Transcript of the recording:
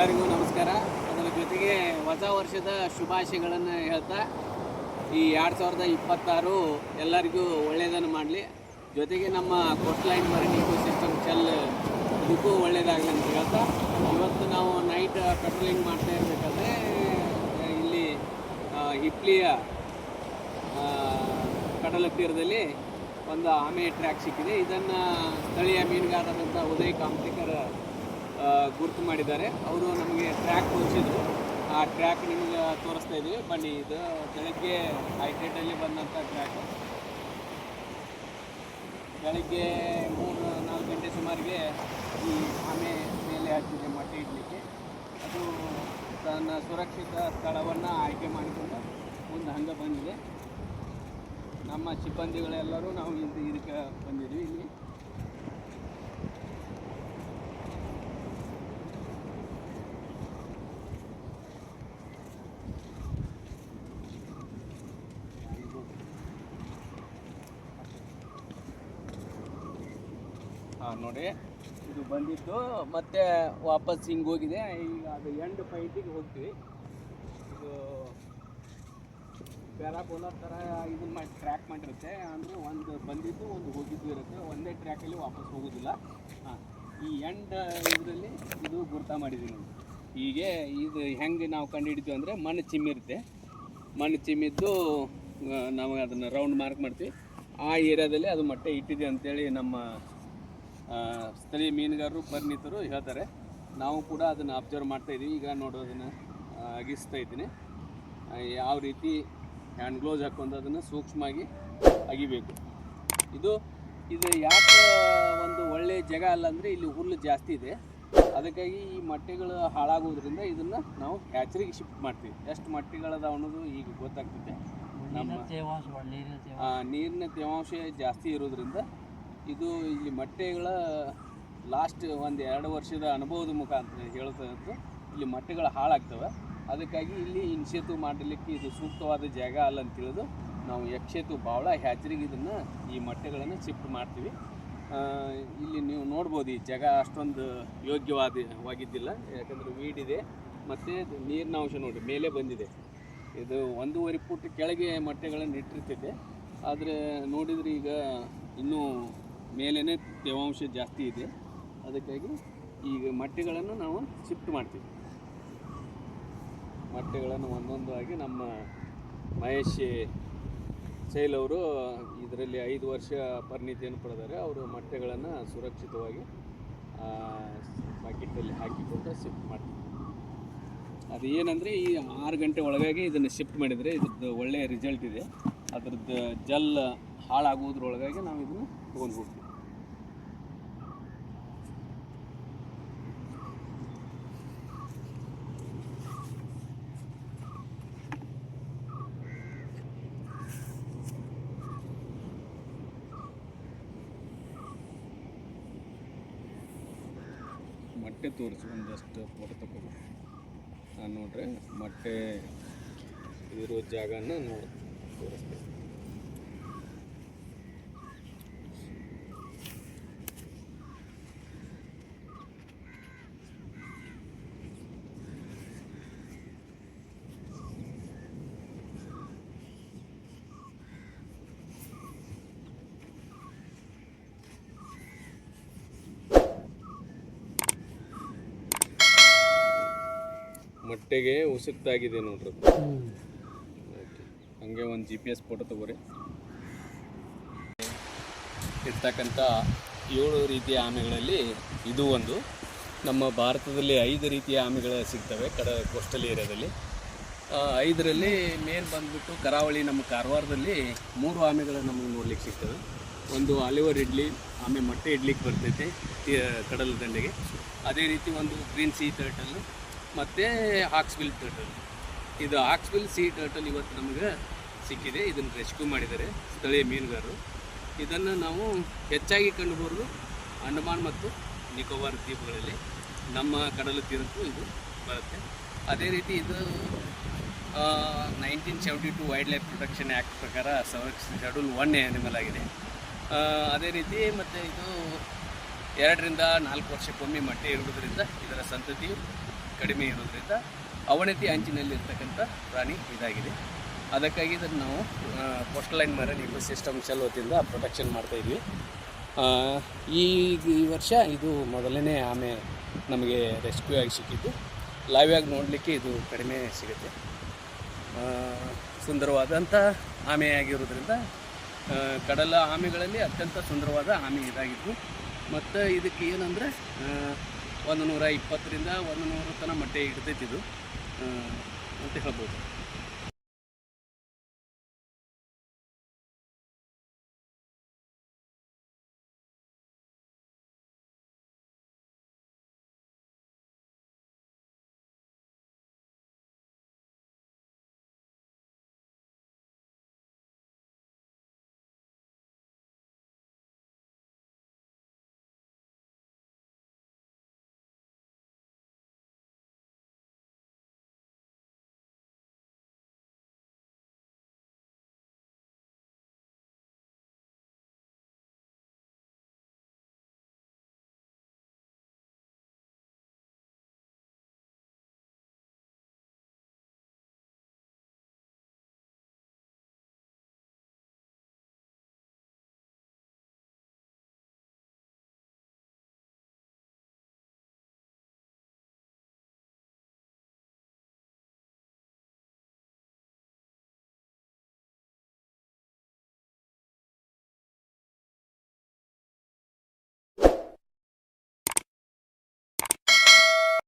ಎಲ್ಲರಿಗೂ ನಮಸ್ಕಾರ. ಅದರ ಜೊತೆಗೆ ಹೊಸ ವರ್ಷದ ಶುಭಾಶಯಗಳನ್ನು ಹೇಳ್ತಾ, ಈ ಎರಡು ಸಾವಿರದ ಇಪ್ಪತ್ತಾರು ಎಲ್ಲರಿಗೂ ಒಳ್ಳೆಯದನ್ನು ಮಾಡಲಿ. ಜೊತೆಗೆ ನಮ್ಮ ಕೋಸ್ಟ್ ಲೈನ್ ಸಿಸ್ಟಮ್ ಚೆಲ್, ಇದಕ್ಕೂ ಒಳ್ಳೆಯದಾಗಲಿ ಅಂತ ಹೇಳ್ತಾ, ಇವತ್ತು ನಾವು ನೈಟ್ ಪೆಟ್ರೋಲಿಂಗ್ ಮಾಡ್ತಾ ಇರಬೇಕಾದ್ರೆ, ಇಲ್ಲಿ ಹಿಪ್ಲಿಯ ಕಡಲ ತೀರದಲ್ಲಿ ಒಂದು ಆಮೆ ಟ್ರ್ಯಾಕ್ ಸಿಕ್ಕಿದೆ. ಇದನ್ನು ಸ್ಥಳೀಯ ಮೀನುಗಾರರಂಥ ಉದಯ್ ಕಾಂತಿಕರ್ ಗುರುತು ಮಾಡಿದ್ದಾರೆ. ಅವರು ನಮಗೆ ಟ್ರ್ಯಾಕ್ ತೋರಿಸಿದ್ರು ಆ ಟ್ರ್ಯಾಕ್ ನಿಮಗೆ ತೋರಿಸ್ತಾ ಇದ್ದೀವಿ ಬನ್ನಿ, ಇದು ಬೆಳಗ್ಗೆ ಹೈಟೇಟಲ್ಲಿ ಬಂದಂಥ ಟ್ರ್ಯಾಕ್ ಬೆಳಗ್ಗೆ ಮೂರು ನಾಲ್ಕು ಗಂಟೆ ಸುಮಾರಿಗೆ ಈ ಆಮೆ ಮೇಲೆ ಹಾಕಿದೆ ಮೊಟ್ಟೆ ಇಡಲಿಕ್ಕೆ. ಅದು ತನ್ನ ಸುರಕ್ಷಿತ ಸ್ಥಳವನ್ನು ಆಯ್ಕೆ ಮಾಡಿಕೊಂಡು ಮುಂದೆ ಹಂಗೆ ಬಂದಿದೆ. ನಮ್ಮ ಸಿಬ್ಬಂದಿಗಳೆಲ್ಲರೂ ನಾವು ಇದು ಇದಕ್ಕೆ ಬಂದಿದ್ವಿ ಇಲ್ಲಿ. ನೋಡಿ. ಇದು ಬಂದಿತ್ತು. ಮತ್ತೆ ವಾಪಸ್ ಹಿಂಗೆ ಹೋಗಿದೆ. ಈಗ ಅದು ಎಂಡ್ ಫೈಟಿಗೆ ಹೋಗ್ತೀವಿ. ಇದು ಪ್ಯಾರಾಬೋಲರ್ ಥರ ಇದನ್ನ ಮಾಡಿ ಟ್ರ್ಯಾಕ್ ಮಾಡಿರುತ್ತೆ. ಅಂದರೆ ಒಂದು ಬಂದಿದ್ದು, ಒಂದು ಹೋಗಿದ್ದು ಇರುತ್ತೆ. ಒಂದೇ ಟ್ರ್ಯಾಕಲ್ಲಿ ವಾಪಸ್ ಹೋಗೋದಿಲ್ಲ. ಹಾಂ. ಈ ಎಂಡ್ ಇದರಲ್ಲಿ ಇದು ಗುರ್ತಾ ಮಾಡಿದ್ದೀವಿ ನೋಡಿ ಹೀಗೆ ಇದು ಹೆಂಗೆ ನಾವು ಕಂಡುಹಿಡಿತೀವಿ ಅಂದರೆ ಮಣ್ಣು ಚಿಮ್ಮಿರುತ್ತೆ. ಮಣ್ಣು ಚಿಮ್ಮಿದ್ದು ನಾವು ಅದನ್ನು ರೌಂಡ್ ಮಾರ್ಕ್ ಮಾಡ್ತೀವಿ. ಆ ಏರಿಯಾದಲ್ಲಿ ಅದು ಮೊಟ್ಟೆ ಇಟ್ಟಿದೆ ಅಂತೇಳಿ ನಮ್ಮ ಸ್ಥಳೀಯ ಮೀನುಗಾರರು ಪರಿಣಿತರು ಹೇಳ್ತಾರೆ. ನಾವು ಕೂಡ ಅದನ್ನು ಅಬ್ಸರ್ವ್ ಮಾಡ್ತಾ ಇದ್ದೀವಿ ಈಗ ನೋಡೋದನ್ನು ಅಗಿಸ್ತಾ ಇದ್ದೀನಿ. ಯಾವ ರೀತಿ ಹ್ಯಾಂಡ್ ಗ್ಲೋಸ್ ಹಾಕೊಂಡು ಅದನ್ನು ಸೂಕ್ಷ್ಮವಾಗಿ ಅಗಿಬೇಕು. ಇದು ಇದು ಯಾಕೆ ಒಂದು ಒಳ್ಳೆಯ ಜಾಗ ಅಲ್ಲ ಅಂದರೆ ಇಲ್ಲಿ ಹುಲ್ಲು ಜಾಸ್ತಿ ಇದೆ. ಅದಕ್ಕಾಗಿ ಈ ಮೊಟ್ಟೆಗಳು ಹಾಳಾಗೋದ್ರಿಂದ ಇದನ್ನು ನಾವು ಹ್ಯಾಚರಿಗೆ ಶಿಫ್ಟ್ ಮಾಡ್ತೀವಿ. ಎಷ್ಟು ಮೊಟ್ಟೆಗಳದಾವ ಅನ್ನೋದು ಈಗ ಗೊತ್ತಾಗ್ತಿದೆ. ನಮ್ಮ ತೇವಾಂಶ. ನೀರಿನ ತೇವಾಂಶ ಜಾಸ್ತಿ ಇರೋದ್ರಿಂದ ಇದು ಇಲ್ಲಿ ಮೊಟ್ಟೆಗಳ ಲಾಸ್ಟ್ ಒಂದು ಎರಡು ವರ್ಷದ ಅನುಭವದ ಮುಖಾಂತರ ಹೇಳ್ತಾ ಇದ್ದು ಇಲ್ಲಿ ಮೊಟ್ಟೆಗಳು ಹಾಳಾಗ್ತವೆ. ಅದಕ್ಕಾಗಿ ಇಲ್ಲಿ ಇನ್ಸೇತು ಮಾಡಲಿಕ್ಕೆ ಇದು ಸೂಕ್ತವಾದ ಜಾಗ ಅಲ್ಲ ಅಂತ ತಿಳಿದು ನಾವು ಯಕ್ಷೇತು ಬಾವಳ ಹ್ಯಾಚರಿಗೆ ಇದನ್ನು ಈ ಮೊಟ್ಟೆಗಳನ್ನು ಶಿಫ್ಟ್ ಮಾಡ್ತೀವಿ. ಇಲ್ಲಿ ನೀವು ನೋಡ್ಬೋದು ಈ ಜಾಗ ಅಷ್ಟೊಂದು ಯೋಗ್ಯವಾದವಾಗಿದ್ದಿಲ್ಲ ಯಾಕಂದರೆ ವೀಡಿದೆ, ಮತ್ತು ನೀರಿನ ಅಂಶ ನೋಡಿ, ಮೇಲೆ ಬಂದಿದೆ. ಇದು ಒಂದೂವರೆ ಫುಟ್ ಕೆಳಗೆ ಮೊಟ್ಟೆಗಳನ್ನು ಇಟ್ಟಿರ್ತಿದ್ದೆ. ಆದರೆ ನೋಡಿದರೆ ಈಗ ಇನ್ನೂ ಮೇಲೇ ತೇವಾಂಶ ಜಾಸ್ತಿ ಇದೆ. ಅದಕ್ಕಾಗಿ ಈಗ ಮೊಟ್ಟೆಗಳನ್ನು ನಾವು ಶಿಫ್ಟ್ ಮಾಡ್ತೀವಿ. ಮೊಟ್ಟೆಗಳನ್ನು ಒಂದೊಂದು ಆಗಿ ನಮ್ಮ ಮಹೇಶ್ ಶೈಲ್ ಅವರು ಇದರಲ್ಲಿ ಐದು ವರ್ಷ ಪರಿಣಿತಿಯನ್ನು ಪಡೆದಾರೆ ಅವರು ಮೊಟ್ಟೆಗಳನ್ನು ಸುರಕ್ಷಿತವಾಗಿ ಪ್ಯಾಕೆಟಲ್ಲಿ ಹಾಕಿಕೊಂಡು ಶಿಫ್ಟ್ ಮಾಡ್ತೀವಿ. ಅದು ಏನಂದರೆ ಈ ಆರು ಗಂಟೆ ಒಳಗಾಗಿ ಇದನ್ನು ಶಿಫ್ಟ್ ಮಾಡಿದರೆ ಇದ್ರದ್ದು ಒಳ್ಳೆಯ ರಿಸಲ್ಟ್ ಇದೆ. ಅದ್ರದ್ದು ಜಲ್ ಹಾಳಾಗುವುದ್ರೊಳಗಾಗಿ ನಾವು ಇದನ್ನು ತೊಗೊಂಡು ಹೋಗ್ತೀವಿ. ಮೊಟ್ಟೆ ತೋರಿಸಿ ಒಂದಷ್ಟು ಫೋಟೋ ತಗೋಬೇಕು ನಾನು ನೋಡ್ರಿ ಮೊಟ್ಟೆ ಇರೋ ಜಾಗನ ನೋಡ್ತೀನಿ. ಮೊಟ್ಟೆಗೆ ಉಸುಕ್ತಾಗಿದೆ ನೋಡ್ರಿ ಹಾಗೆ ಒಂದು ಜಿ ಪಿ ಎಸ್ ಫೋಟೋ ತಗೋರಿ. ಇರ್ತಕ್ಕಂಥ ಏಳು ರೀತಿಯ ಆಮೆಗಳಲ್ಲಿ ಇದು ಒಂದು. ನಮ್ಮ ಭಾರತದಲ್ಲಿ ಐದು ರೀತಿಯ ಆಮೆಗಳು ಸಿಗ್ತವೆ, ಕಡ ಕೋಸ್ಟಲ್ ಏರಿಯಾದಲ್ಲಿ ಐದರಲ್ಲಿ ಮೇನ್ ಬಂದ್ಬಿಟ್ಟು ಕರಾವಳಿ ನಮ್ಮ ಕಾರವಾರದಲ್ಲಿ ಮೂರು ಆಮೆಗಳು ನಮಗೆ ನೋಡ್ಲಿಕ್ಕೆ ಸಿಗ್ತವೆ. ಒಂದು ಆಲಿವರ್ ಇಡ್ಲಿ, ಆಮೆ ಮೊಟ್ಟೆ ಇಡ್ಲಿಕ್ಕೆ ಬರ್ತೈತೆ ಕಡಲ ದಂಡೆಗೆ. ಅದೇ ರೀತಿ ಒಂದು ಗ್ರೀನ್ ಸೀ ಟರ್ಟಲ್ ಮತ್ತು ಹಾಕ್ಸ್ವಿಲ್ ಟರ್ಟಲ್ ಇದು ಹಾಕ್ಸ್ವಿಲ್ ಸೀ ಟರ್ಟಲ್ ಇವತ್ತು ನಮಗೆ ಸಿಕ್ಕಿದೆ. ಇದನ್ನು ರೆಸ್ಕ್ಯೂ ಮಾಡಿದ್ದಾರೆ ಸ್ಥಳೀಯ ಮೀನುಗಾರರು. ಇದನ್ನು ನಾವು ಹೆಚ್ಚಾಗಿ ಕಂಡುಬರೋದು ಅಂಡಮಾನ್ ಮತ್ತು ನಿಕೋಬಾರ್ ದ್ವೀಪಗಳಲ್ಲಿ. ನಮ್ಮ ಕಡಲ ತೀರಕ್ಕೂ ಇದು ಬರುತ್ತೆ. ಅದೇ ರೀತಿ ಇದು nineteen seventy two wildlife protection act ಪ್ರಕಾರ ಸಂರಕ್ಷಿತ ಶೆಡ್ಯೂಲ್ ಒನ್ ಆ್ಯನಿಮಲ್ ಆಗಿದೆ. ಅದೇ ರೀತಿ ಮತ್ತು ಇದು ಎರಡರಿಂದ ನಾಲ್ಕು ವರ್ಷಕ್ಕೊಮ್ಮೆ ಮೊಟ್ಟೆ ಇರುವುದರಿಂದ ಇದರ ಸಂತತಿಯು ಕಡಿಮೆ ಇರುವುದರಿಂದ ಅವನತಿ ಅಂಚಿನಲ್ಲಿರ್ತಕ್ಕಂಥ ಪ್ರಾಣಿ ಇದಾಗಿದೆ. ಅದಕ್ಕಾಗಿ ಇದನ್ನು ನಾವು coastal line marine ecosystem cell ವತಿಯಿಂದ ಪ್ರೊಟೆಕ್ಷನ್ ಮಾಡ್ತಾ ಇದ್ವಿ. ಆ, ಈ ಈ ವರ್ಷ ಇದು ಮೊದಲನೇ ಆಮೆ ನಮಗೆ ರೆಸ್ಕ್ಯೂ ಆಗಿ ಸಿಕ್ಕಿದ್ದು. ಲೈವ್ ಆಗಿ ನೋಡಲಿಕ್ಕೆ ಇದು ಕಡಿಮೆ ಸಿಗುತ್ತೆ. ಸುಂದರವಾದಂಥ ಆಮೆ ಆಗಿರೋದ್ರಿಂದ ಕಡಲ ಆಮೆಗಳಲ್ಲಿ ಅತ್ಯಂತ ಸುಂದರವಾದ ಆಮೆ ಇದಾಗಿದ್ದು. ಮತ್ತು ಇದಕ್ಕೆ ಏನಂದರೆ ಒಂದು ನೂರ ಇಪ್ಪತ್ತರಿಂದ ಒಂದು ನೂರು ತನಕ ಮಟ್ಟೆ ಇದು ಅಂತ ಹೇಳ್ಬೋದು.